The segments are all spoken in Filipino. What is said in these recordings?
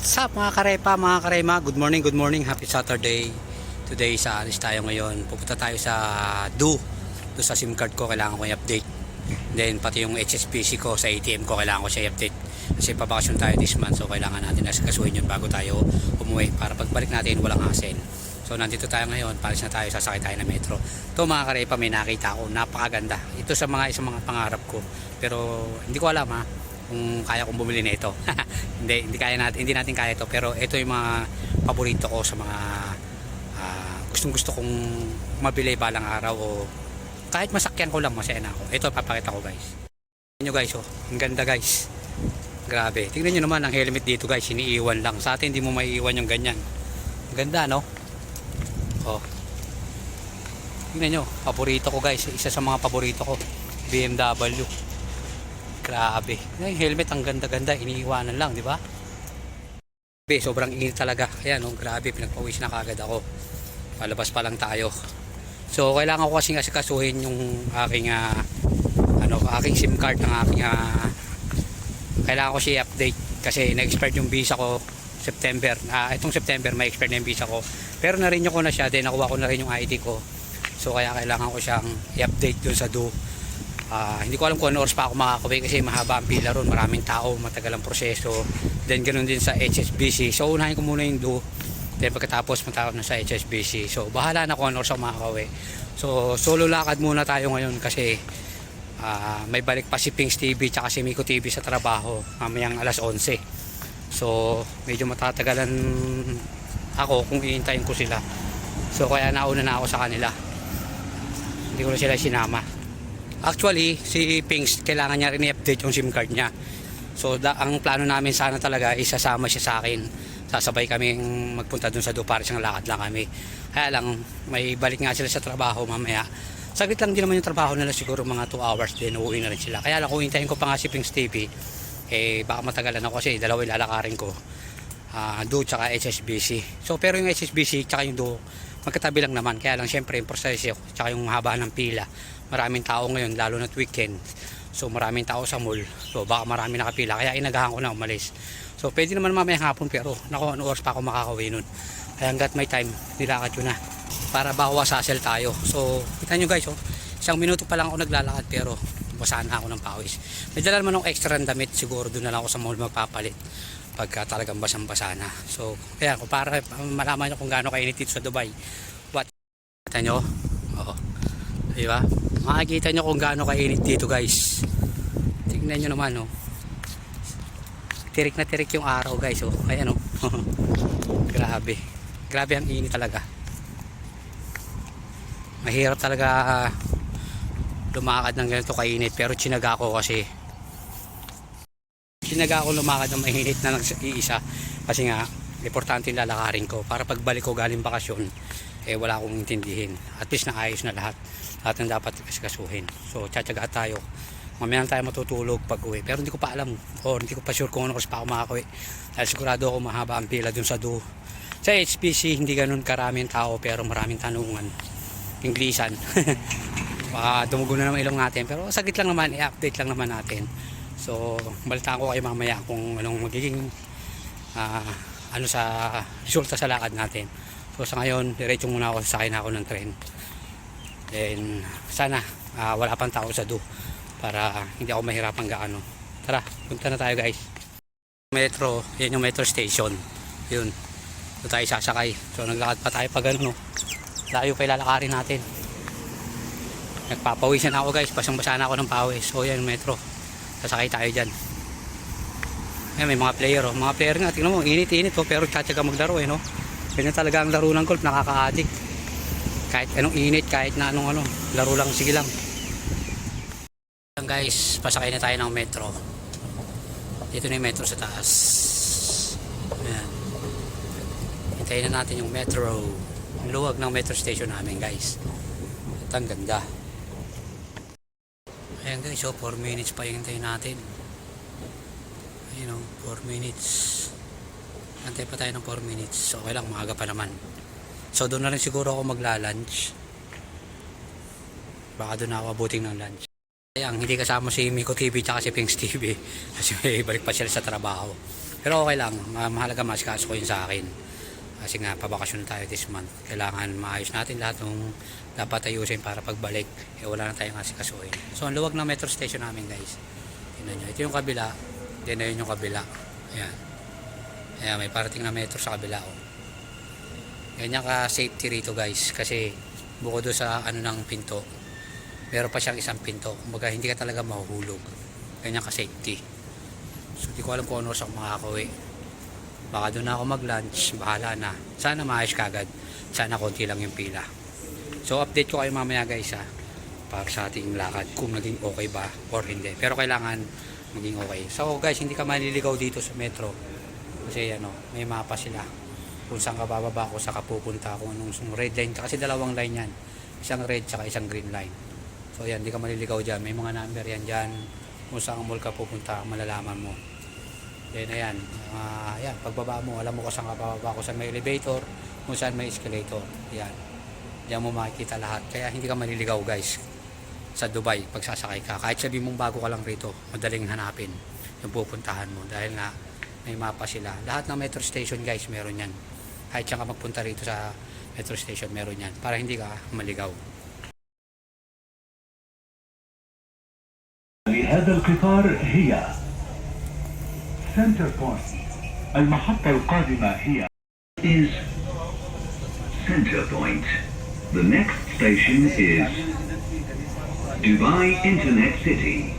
What's up mga karepa, mga karema? Good morning, good morning. Happy Saturday. Today sa alis tayo ngayon. Pupunta tayo sa Do. Do sa SIM card ko, kailangan ko i-update. Then pati yung HSBC ko sa ATM ko, kailangan ko siya i-update. Kasi pabakasyon tayo this month, so kailangan natin nasikasuhin yun bago tayo umuwi. Para pagbalik natin, walang hassle. So nandito tayo ngayon, palis na tayo, sasakay tayo ng metro. Ito mga karepa, may nakita ako, napakaganda. Ito sa mga isang mga pangarap ko. Pero hindi ko alam ha, kung kaya kong bumili na ito. hindi, hindi kaya natin, hindi natin kaya ito. Pero ito yung mga paborito ko sa mga ah, gustong gusto kong mabili balang araw o kahit masakyan ko lang masaya na ako. Ito papakita ko guys. Tingnan nyo guys oh, ang ganda guys. Grabe. Tingnan nyo naman ang helmet dito guys, iniiwan lang. Sa atin hindi mo maiiwan yung ganyan. Ang ganda no? Oh. Tingnan nyo, paborito ko guys. Isa sa mga paborito ko. BMW. Grabe. Yung helmet ang ganda-ganda, iniiwanan lang, di ba? Grabe, sobrang init talaga. Ayan, oh, grabe, pinagpawis na kagad ako. Palabas pa lang tayo. So, kailangan ko kasing asikasuhin yung aking ah, ano, aking SIM card ng aking ah, kailangan ko siya i-update kasi na-expire yung visa ko September. Ah, itong September may expire na yung visa ko. Pero na-renew ko na siya, then nakuha ko na rin yung ID ko. So, kaya kailangan ko siyang i-update dun sa do. Ah, hindi ko alam kung ano oras pa ako makakaway kasi mahaba ang pila ron, maraming tao, matagal ang proseso. Then ganoon din sa HSBC. So unahin ko muna yung do. Then pagkatapos matapos na sa HSBC. So bahala na kung ano oras ako makakaway. So solo lakad muna tayo ngayon kasi ah, may balik pa si Pings TV tsaka si Miko TV sa trabaho mamayang alas 11. So medyo matatagalan ako kung iintayin ko sila. So kaya nauna na ako sa kanila. Hindi ko na sila sinama. Actually, si Pings, kailangan niya rin i-update yung SIM card niya. So, da, ang plano namin sana talaga, isasama siya sa akin. Sasabay kami magpunta dun sa do para siyang lakad lang kami. Kaya lang, may balik nga sila sa trabaho mamaya. Saglit lang din naman yung trabaho nila, siguro mga 2 hours din, uuwi na rin sila. Kaya lang, kung hintayin ko pa nga si Pings TV, eh, baka matagalan ako kasi dalawa yung lalakarin ko. Ah, do tsaka HSBC. So, pero yung HSBC tsaka yung do, magkatabi lang naman. Kaya lang, syempre, yung proseso, tsaka yung haba ng pila. Maraming tao ngayon, lalo na weekend. So, maraming tao sa mall. So, baka marami nakapila. Kaya inagahan ko na umalis. So, pwede naman mamayang hapon, pero naku, ano oras pa ako makakawin nun. Kaya hanggat may time, nilakad ko na. Para bawas hassle tayo. So, kita nyo guys, oh, isang minuto pa lang ako naglalakad, pero basa na ako ng pawis. May dala naman ng extra damit, siguro doon na lang ako sa mall magpapalit pagka talagang basang-basa na. So, kaya ko para malaman nyo kung gaano kainit dito sa Dubai. What? Kita nyo? Oo. Di ba? Makikita nyo kung gaano kainit dito guys. Tingnan nyo naman oh. Tirik na tirik yung araw guys oh. Ayan oh. Grabe. Grabe ang init talaga. Mahirap talaga ah, lumakad ng ganito kainit pero chinaga ko kasi sinaga ako lumakad ng mainit na nag-iisa kasi nga importante yung lalakarin ko para pagbalik ko galing bakasyon eh wala akong intindihin. At least naayos na lahat. Lahat ng dapat kasikasuhin so tsatsaga tayo. Mamaya tayo matutulog pag uwi. Pero hindi ko pa alam. O hindi ko pa sure kung ano kasi pa ako makakauwi. Dahil sigurado ako mahaba ang pila dun sa do sa HPC hindi ganun karaming tao pero maraming tanungan. Inglisan. Baka dumugo na naman ilong natin. Pero saglit lang naman i-update lang naman natin. So, balitaan ko kayo mamaya kung anong magiging ah, ano sa resulta sa lakad natin. So, sa ngayon, diretso muna ako, sakay na ako ng tren. Then, sana ah, wala pang tao sa do para hindi ako mahirapan gaano. Tara, punta na tayo guys. Metro, yan yung metro station. Yun. Doon tayo sasakay. So, naglakad pa tayo pag ano, no. Layo pa ilalakarin natin. Nagpapawisan ako guys, basang-basa na ako ng pawis. So, yan metro sasakay tayo dyan Ayan, may mga player oh. mga player nga tingnan mo init-init oh, pero tsatsaga maglaro eh no ganyan talaga ang laro ng golf nakaka-addict. Kahit anong init kahit na anong ano laro lang sige lang. Guys pasakay na tayo ng metro. Dito na yung metro sa taas. Ayan. hintayin na natin yung metro. Luwag ng metro station namin guys. At ang ganda. Ayan guys, so 4 minutes pa yung hintayin natin. Ayun o, 4 minutes. Antay pa tayo ng 4 minutes. So okay lang, maaga pa naman. So doon na rin siguro ako magla-lunch. Baka doon ako abuting ng lunch. Ayan, hindi kasama si Miko TV tsaka si Pings TV. Kasi may balik pa sila sa trabaho. Pero okay lang, ma- mahalaga mas kaso ko yun sa akin. Kasi nga, pabakasyon tayo this month. Kailangan maayos natin lahat ng dapat ayusin para pagbalik. Eh, wala na tayong asikasuhin. So, ang luwag ng metro station namin, guys. Tingnan nyo. Ito yung kabila. Then, ayun yung kabila. Ayan. Ayan, may parating na metro sa kabila. Oh. Ganyan ka safety rito, guys. Kasi, bukod doon sa ano ng pinto, meron pa siyang isang pinto. Kumbaga, hindi ka talaga mahuhulog. Ganyan ka safety. So, di ko alam kung ano sa makakauwi. Baka doon na ako mag-lunch, bahala na. Sana maayos kagad. Sana konti lang yung pila. So update ko kayo mamaya guys ha. Para sa ating lakad kung naging okay ba or hindi. Pero kailangan maging okay. So guys, hindi ka maliligaw dito sa metro. Kasi ano, may mapa sila. Kung saan ka bababa kung saan ka pupunta. Kung anong red line. Kasi dalawang line yan. Isang red tsaka isang green line. So yan, hindi ka maliligaw dyan. May mga number yan dyan. Kung saan mall ka pupunta, malalaman mo. Then ayan, ah, ayan, pagbaba mo, alam mo kung saan ka bababa, kung saan may elevator, kung saan may escalator. Yan. Diyan mo makikita lahat. Kaya hindi ka maliligaw guys sa Dubai pag sasakay ka. Kahit sabi mong bago ka lang rito, madaling hanapin yung pupuntahan mo. Dahil nga may mapa sila. Lahat ng metro station guys, meron yan. Kahit saan ka magpunta rito sa metro station, meron yan. Para hindi ka maligaw. لهذا القطار هي سنتر بوينت المحطة القادمة هي is Center Point. The next station is Dubai Internet City.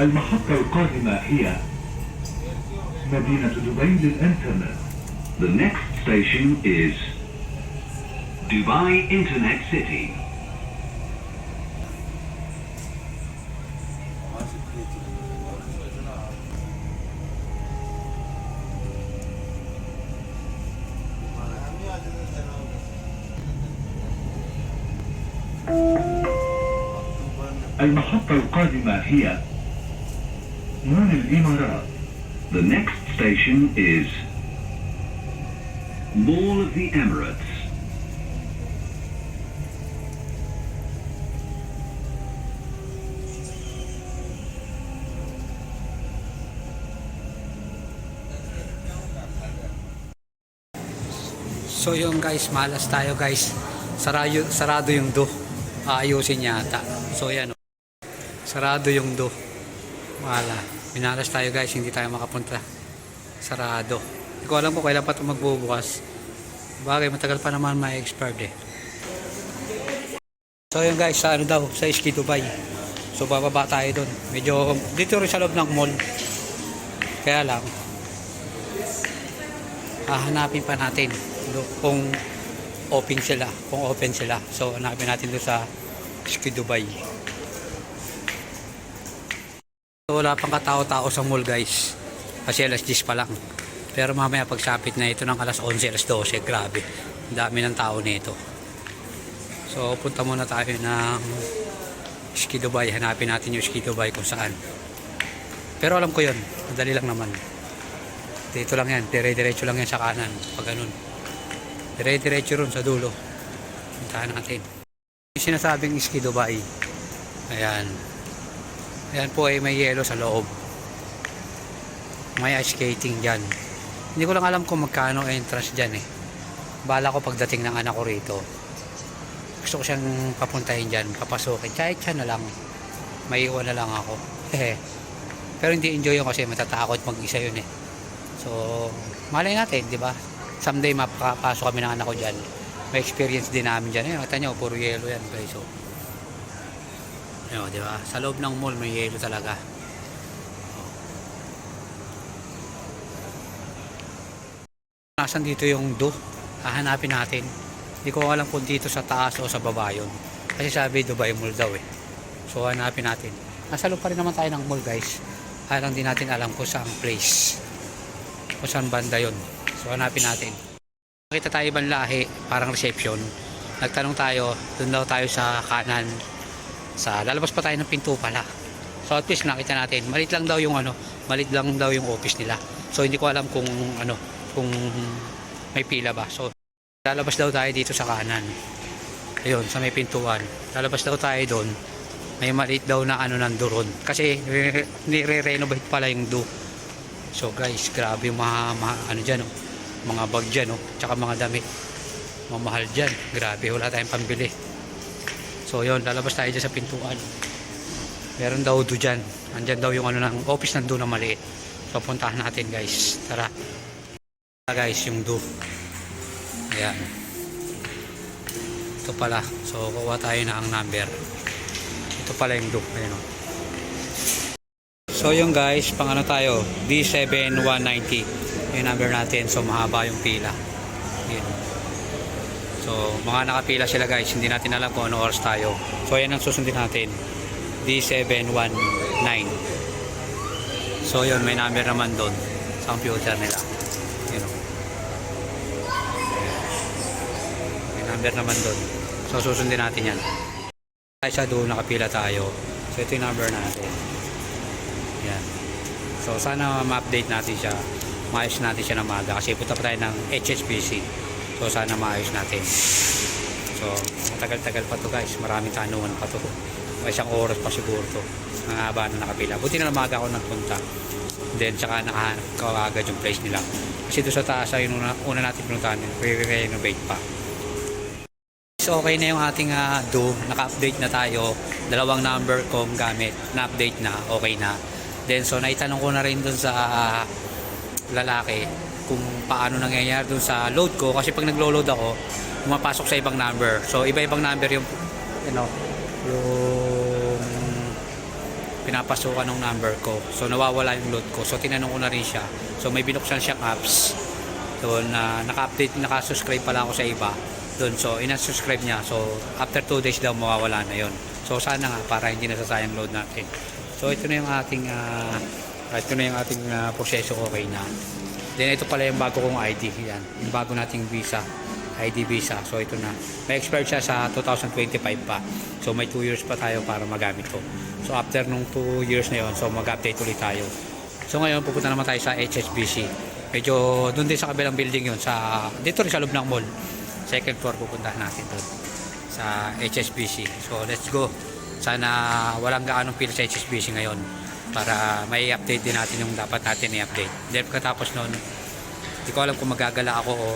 المحطة القادمة هي مدينة دبي للإنترنت The next station is Dubai Internet City. المحطة القادمة هي مول الإمارات the next station is Mall of the Emirates. So yung guys, malas tayo guys. Sarado, sarado yung do. Aayusin yata. So yan. oh. Sarado yung do. Mala. Minalas tayo guys, hindi tayo makapunta. Sarado. Hindi ko alam kung kailan pa ito magbubukas. Bagay, matagal pa naman may expired eh. So yun guys, sa ano daw, sa Iski Dubai. So bababa tayo doon. Medyo dito rin sa loob ng mall. Kaya lang, hahanapin pa natin kung open sila, kung open sila. So hanapin natin doon sa Ski Dubai. Wala pang katao-tao sa mall guys. Kasi alas 10 pa lang. Pero mamaya pagsapit na ito ng alas 11, alas 12, grabe. Dami ng tao nito. So punta muna tayo ng Ski Dubai. Hanapin natin yung Ski Dubai kung saan. Pero alam ko yun. Madali lang naman. Dito lang yan. Dire-diretso lang yan sa kanan. Pag ganun. Dire-diretso ron sa dulo. Puntahan natin. Yung sinasabing Ski Dubai. Ayan. Ayan po ay may yelo sa loob. May ice skating dyan. Hindi ko lang alam kung magkano entrance dyan eh. Bala ko pagdating ng anak ko rito. Gusto ko siyang papuntahin dyan. Papasukin. Kahit siya na lang. May iwan na lang ako. Pero hindi enjoy yun kasi matatakot mag-isa yun eh. So, malay natin, di ba? Someday mapapasok kami ng anak ko dyan. May experience din namin dyan. Ayun, kita nyo, puro yelo yan guys. So, ayun, di ba? Sa loob ng mall, may yelo talaga. Nasaan dito yung do? Hahanapin natin. Hindi ko alam kung dito sa taas o sa baba yun. Kasi sabi Dubai Mall daw eh. So hanapin natin. Nasa loob pa rin naman tayo ng mall guys. Kaya lang din natin alam kung saan place. Kung saan banda yun. So hanapin natin. Nakita tayo ibang lahi, parang reception. Nagtanong tayo, doon daw tayo sa kanan. Sa lalabas pa tayo ng pinto pala. So at least nakita natin, malit lang daw yung ano, malit lang daw yung office nila. So hindi ko alam kung ano, kung may pila ba. So lalabas daw tayo dito sa kanan. Ayun, sa may pintuan. Lalabas daw tayo doon. May maliit daw na ano nandoon. Kasi nire-renovate pala yung do. So guys, grabe yung mga, mga ano dyan, oh. mga bag dyan, oh. tsaka mga damit. Mamahal dyan. Grabe, wala tayong pambili. So yun, lalabas tayo dyan sa pintuan. Meron daw do dyan. Andyan daw yung ano ng office ng do na maliit. So puntahan natin guys. Tara. Tara guys, yung do. Ayan. Ito pala. So kuha tayo na ang number. Ito pala yung do. Ayan o. So yung guys, pang ano tayo? B7190. Yung number natin. So mahaba yung pila. Ayan. So mga nakapila sila guys. Hindi natin alam kung ano oras tayo. So ayan ang susundin natin. D719. So yun, may number naman doon sa computer nila. Yun o. May number naman doon. So susundin natin yan. Tayo sa doon, nakapila tayo. So ito yung number natin. Yan. So sana ma-update natin siya. Maayos natin siya na maaga kasi punta pa tayo ng HSBC. So sana maayos natin. So matagal-tagal pa to guys. Maraming tanungan pa to. May isang oras pa siguro to. Ang haba na nakapila. Buti na lang maaga ako nagpunta. Then tsaka nakahanap ko agad yung place nila. Kasi doon sa taas ay una, una natin pinuntahan. Re-renovate pa. So okay na yung ating uh, do. Naka-update na tayo. Dalawang number kong gamit. Na-update na. Okay na. Then so naitanong ko na rin dun sa ah, lalaki kung paano nangyayari dun sa load ko. Kasi pag naglo-load ako, pumapasok sa ibang number. So iba-ibang number yung you know, yung pinapasukan ng number ko. So nawawala yung load ko. So tinanong ko na rin siya. So may binuksan siyang apps doon na naka-update, naka-subscribe pala ako sa iba doon. So ina-subscribe niya. So after 2 days daw mawawala na yon. So sana nga para hindi nasasayang load natin. So ito na yung ating ah, ito na yung ating ah, proseso okay na. Then ito pala yung bago kong ID yan. Yung bago nating visa. ID visa. So ito na. May expired siya sa 2025 pa. So may 2 years pa tayo para magamit ko. So after nung 2 years na yon, so mag-update ulit tayo. So ngayon pupunta naman tayo sa HSBC. Medyo doon din sa kabilang building yon sa dito rin sa loob ng mall. Second floor pupuntahan natin doon sa HSBC. So let's go. Sana walang gaanong pila sa HSBC ngayon para may update din natin yung dapat natin i-update. Then pagkatapos noon, hindi ko alam kung magagala ako o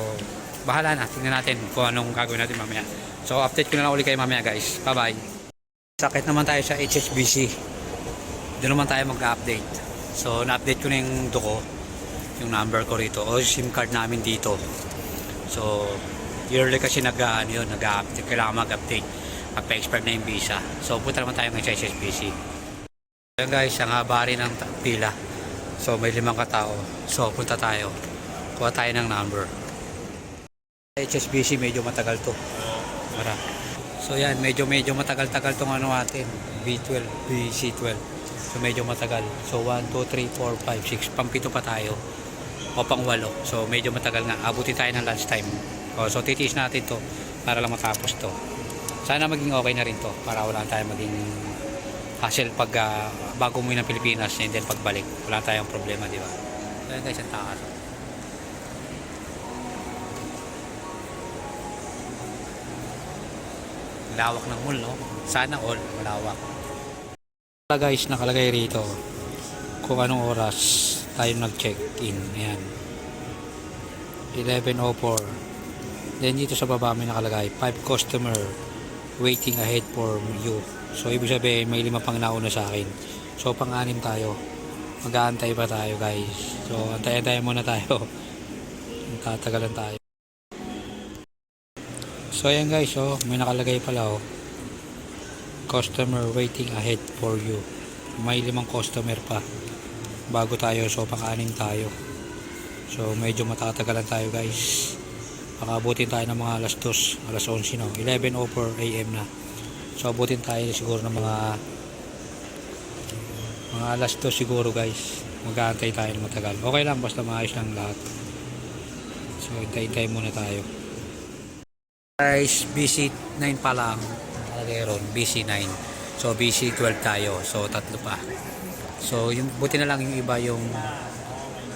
bahala na. Tingnan natin kung anong gagawin natin mamaya. So update ko na lang ulit kayo mamaya guys. Bye bye. Sakit naman tayo sa HSBC. Doon naman tayo mag-update. So na-update ko na yung duko, yung number ko rito o SIM card namin dito. So yearly kasi nag ano yun, nag-update. Kailangan mag-update. Magpa-expire na yung visa. So punta naman tayo ngayon sa HSBC. Ayan guys, ang haba rin ng pila. So may limang katao. So punta tayo. Kuha tayo ng number. HSBC medyo matagal to. Para. So yan, medyo medyo matagal-tagal tong ano natin. B12, BC12. So medyo matagal. So 1, 2, 3, 4, 5, 6. Pampito pa tayo. O pang walo. So medyo matagal nga. Abutin tayo ng lunchtime. O, so titiis natin to para lang matapos to. Sana maging okay na rin to para wala tayong maging hassle pag ah, bago umuwi ng Pilipinas and then pagbalik. Wala tayong problema, di ba? So guys, ang taas. Lawak ng mall, no? Sana all malawak. Wala guys, nakalagay rito kung anong oras tayo nag-check-in. Ayan. 11.04 Then dito sa baba may nakalagay 5 customer waiting ahead for you. So ibig sabihin may lima pang nauna sa akin. So pang-anim tayo. Mag-aantay pa tayo guys. So antay-antay muna tayo. Tatagalan tayo. So ayan guys, oh, may nakalagay pala oh. Customer waiting ahead for you. May limang customer pa bago tayo. So pang-anim tayo. So medyo matatagalan tayo guys. Baka abutin tayo ng mga alas 2, alas 11 no. 11.04 AM na. So abutin tayo siguro ng mga mga alas 2 siguro guys. Mag-aantay tayo ng matagal. Okay lang basta maayos lang lahat. So hintay-hintay muna tayo. Guys, BC9 pa lang. Nakalagay ron, BC9. So BC12 tayo. So tatlo pa. So yung buti na lang yung iba yung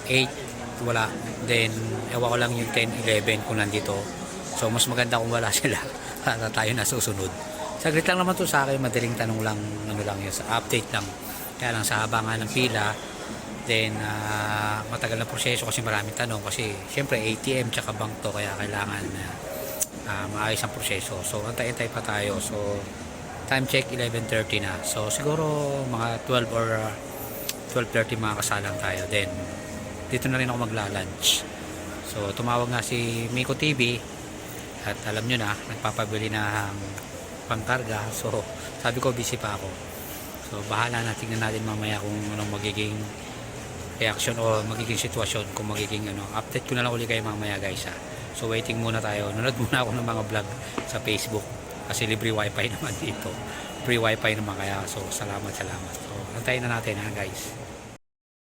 8 wala. Then ewan ko lang yung 10, 11 kung nandito. So mas maganda kung wala sila para tayo nasusunod. Saglit lang naman to sa akin, madaling tanong lang ano lang yun, sa update lang. Kaya lang sa haba nga ng pila, then ah, matagal na proseso kasi maraming tanong kasi syempre ATM tsaka bank to kaya kailangan na ah, maayos ang proseso. So antay-antay pa tayo. So time check 11.30 na. So siguro mga 12 or ah, 12.30 mga kasalang tayo. Then dito na rin ako magla-lunch. So tumawag nga si Miko TV at alam nyo na nagpapabili na ng pangkarga. So sabi ko busy pa ako. So bahala na tingnan natin mamaya kung anong magiging reaction o magiging sitwasyon kung magiging ano update ko na lang ulit kayo mamaya guys ha. So waiting muna tayo. Nanood muna ako ng mga vlog sa Facebook kasi libre wifi naman dito. Free wifi naman kaya so salamat salamat. So antayin na natin ha guys.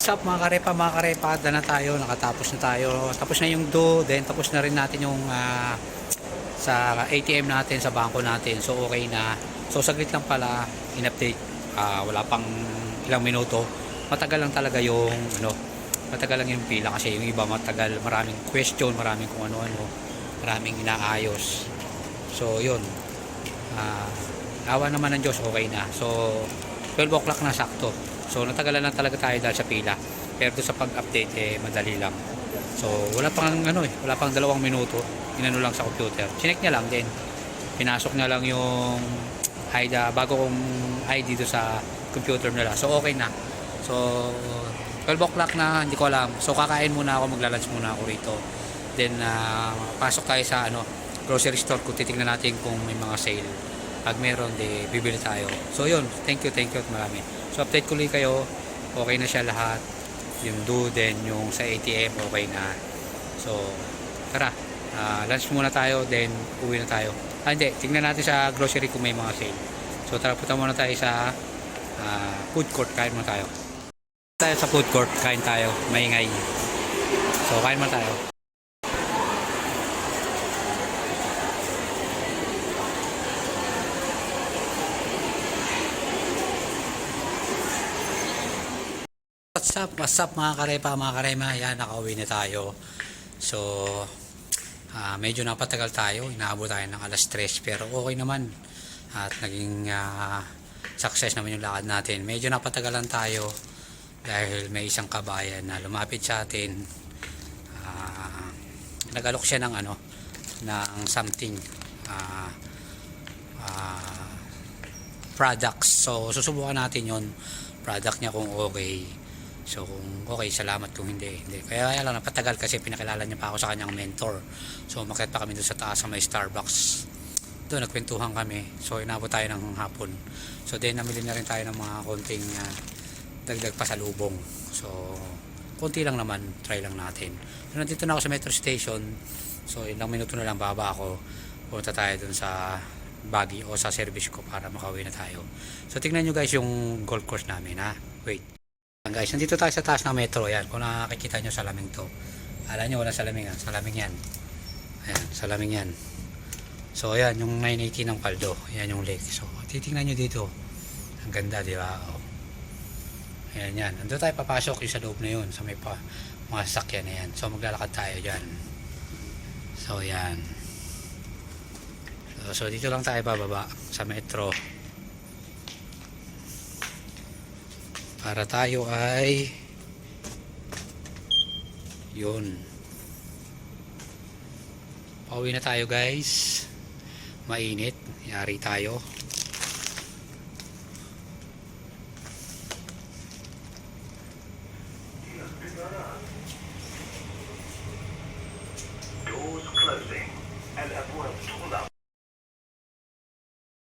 What's up mga karepa mga karepa Handa na tayo nakatapos na tayo tapos na yung do then tapos na rin natin yung ah, sa ATM natin sa bangko natin. So okay na. So saglit lang pala in-update. Ah, wala pang ilang minuto. Matagal lang talaga yung ano matagal lang yung pila kasi yung iba matagal maraming question maraming kung ano-ano maraming inaayos. So yun. Ah, awa naman ng Diyos okay na. So 12 o'clock na sakto. So natagalan lang talaga tayo dahil sa pila. Pero sa pag-update eh madali lang. So wala pang ano eh wala pang dalawang minuto inano lang sa computer. Chinek niya lang din. Pinasok niya lang yung ID bago kong ID dito sa computer nila. So okay na. So 12 o'clock na hindi ko alam. So kakain muna ako maglalunch muna ako rito. Then ah, pasok tayo sa ano grocery store kung titignan natin kung may mga sale. Pag meron de bibili tayo. So yun. Thank you thank you at marami. So update ko ulit kayo. Okay na siya lahat. Yung do then yung sa ATM okay na. So tara ah, lunch muna tayo then uwi na tayo. Ah hindi tingnan natin sa grocery kung may mga sale. So tara punta muna tayo sa ah, food court. Kain muna tayo. Tayo sa food court kain tayo. Maingay. So kain muna tayo. What's up, what's up mga karepa, mga karema? Yan, nakauwi na tayo. So ah, Medyo napatagal tayo. Inaabot tayo ng alas 3 Pero okay naman. At naging ah, Success naman yung lakad natin. Medyo napatagalan tayo Dahil may isang kabayan na lumapit sa atin. Ah, Nagalok siya ng ano Ng something Ah, ah, Products. So susubukan natin yon Product niya kung okay So kung okay, salamat kung hindi. hindi. Kaya kaya lang napatagal kasi pinakilala niya pa ako sa kanyang mentor. So umakyat pa kami doon sa taas sa may Starbucks. Doon nagkwentuhan kami. So inabot tayo ng hapon. So then namili na rin tayo ng mga konting ah, dagdag pasalubong. So konti lang naman, try lang natin. So, nandito na ako sa metro station. So ilang minuto na lang baba ako. Punta tayo doon sa buggy o sa service ko para makauwi na tayo. So tingnan nyo guys yung golf course namin ha. Wait. Ayan, guys, nandito tayo sa taas ng metro. Yan, kung nakikita nyo salamin to. Alam nyo, wala salamin yan. Salamin yan. Ayan, salamin yan. So, ayan, yung 980 ng paldo. Ayan yung lake. So, titingnan nyo dito. Ang ganda, di ba? Oh. Ayan yan. Nandito tayo papasok yung sa loob na yun. Sa may pa, mga sasakyan na yan. So, maglalakad tayo dyan. So, ayan. So, so dito lang tayo bababa sa metro. Para tayo ay yun. Pauwi na tayo guys. Mainit. Yari tayo